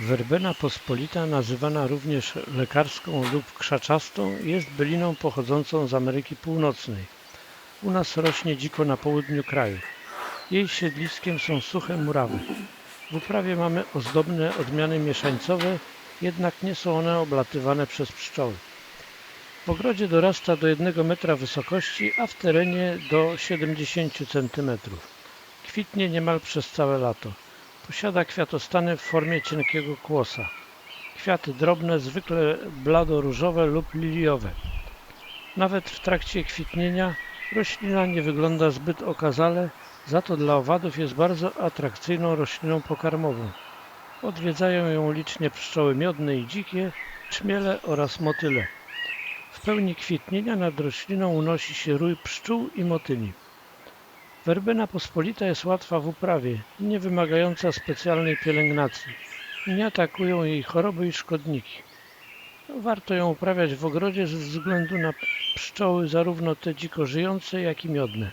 Werbena pospolita, nazywana również lekarską lub krzaczastą, jest byliną pochodzącą z Ameryki Północnej. U nas rośnie dziko na południu kraju. Jej siedliskiem są suche murawy. W uprawie mamy ozdobne odmiany mieszańcowe, jednak nie są one oblatywane przez pszczoły. W ogrodzie dorasta do 1 metra wysokości, a w terenie do 70 cm. Kwitnie niemal przez całe lato. Posiada kwiatostany w formie cienkiego kłosa. Kwiaty drobne, zwykle blado-różowe lub liliowe. Nawet w trakcie kwitnienia roślina nie wygląda zbyt okazale, za to dla owadów jest bardzo atrakcyjną rośliną pokarmową. Odwiedzają ją licznie pszczoły miodne i dzikie, czmiele oraz motyle. W pełni kwitnienia nad rośliną unosi się rój pszczół i motyli. Werbena pospolita jest łatwa w uprawie, nie wymagająca specjalnej pielęgnacji. Nie atakują jej choroby i szkodniki. Warto ją uprawiać w ogrodzie ze względu na pszczoły zarówno te dziko żyjące, jak i miodne.